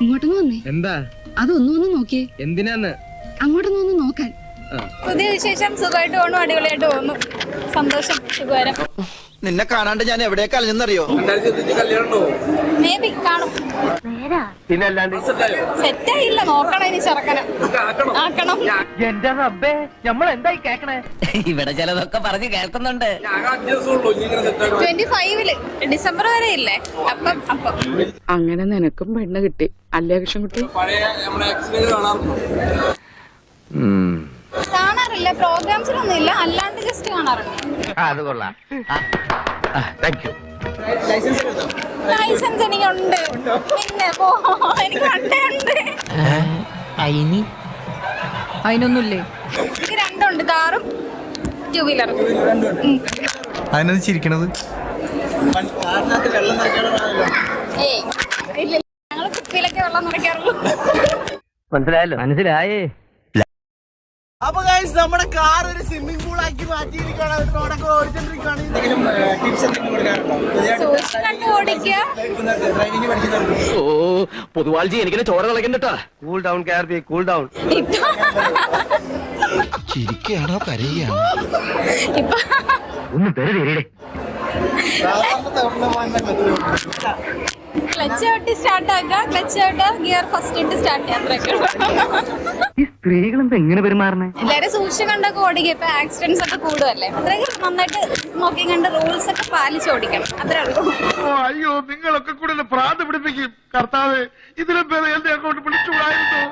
ഇങ്ങോട്ടൊന്ന് വന്നേ. എന്താ? അതൊന്നും ഒന്ന് നോക്കിയേ. എന്തിനാന്ന്? അങ്ങോട്ടൊന്നും ഒന്ന് നോക്കാൻ. പുതിയ വിശേഷം സുഖമായിട്ട് പോകണു അടിപൊളിയായിട്ട് പോകുന്നു സന്തോഷം സുഖകരം. നിന്നെ കാണാണ്ട് ഞാൻ എവിടെ കളഞ്ഞെന്നറിയോ മേ ബി കാണും. പിന്നെ അല്ലാണ്ട്? സെറ്റായില്ല നോക്കണം ഇനി ചെറുക്കനെ. ആക്കണം. എന്റെ റബ്ബേ നമ്മൾ എന്തായി കേക്കണേ? ഇവിടെ ചിലതൊക്കെ പറഞ്ഞു കേൾക്കുന്നുണ്ട്. ട്വന്റി ഫൈവിൽ ഡിസംബർ വരെ ഇല്ലേ? അപ്പം അപ്പം. അങ്ങനെ നിനക്കും പെണ്ണ് കിട്ടി. അല്ലേ കൃഷ്ണൻകുട്ടി? കാണാറില്ല പ്രോഗ്രാംസിലൊന്നും ഇല്ല അല്ലാണ്ട് ജസ്റ്റ് കാണാറുണ്ട്. അത് കൊള്ളാം. താങ്ക് യു ലൈസൻസ് എനിക്കുണ്ട്. പിന്നെ പോ എനിക്ക് അതിനൊന്നുമില്ലേ? എനിക്ക് രണ്ടുണ്ട് കാറും ടൂ വീലറും അതിനത് ചിരിക്കണത്? ഏയ് ഇല്ല ഞങ്ങൾ കുപ്പിയിലൊക്കെ വെള്ളം നിറയ്ക്കാറുള്ളൂ. മനസ്സിലായല്ലോ? മനസ്സിലായേ. Guys, നമ്മുടെ കാർ ഒരു സ്വിമ്മിംഗ് പൂൾ ആക്കി മാറ്റിയിരിക്കുകയാണ്. റോഡൊക്കെ ഓടിച്ചോണ്ടിരിക്കുകയാണ്. പഠിക്കുന്നവർക്ക് ഓ പൊതുവാൾജി എനിക്കിനെ ചോര കളക്കണ്ടട്ടാ cool down care be cool down ചിരിക്കുകയാണോ കരയുകയാണോ ഇപ്പൊ ഒന്ന് പേര് തരീടേ സ്റ്റാർട്ട് ആക്കുക. ക്ലച്ച് ഔട്ട് ഗിയർ ഫസ്റ്റ് ഇട്ട് സ്റ്റാർട്ട് ചെയ്യാൻ ഈ സ്ത്രീകൾ എങ്ങനെ പെരുമാറണേ എല്ലാരും സൂക്ഷിച്ചു കണ്ടൊക്കെ ഓടിക്കുക ഇപ്പൊ ആക്സിഡൻസ് ഒക്കെ കൂടുമല്ലേ അത്രയും നന്നായിട്ട് നോക്കി കണ്ട് റൂൾസ് ഒക്കെ പാലിച്ച് ഓടിക്കണം. അത്രേ ഉള്ളൂ. അയ്യോ നിങ്ങളൊക്കെ കൂടുതൽ ഭ്രാന്ത് പിടിപ്പിക്കും. കർത്താവ് ഇതിലും എന്റെ അക്കൗണ്ട് വിളിച്ചുകൂടായിരുന്നു?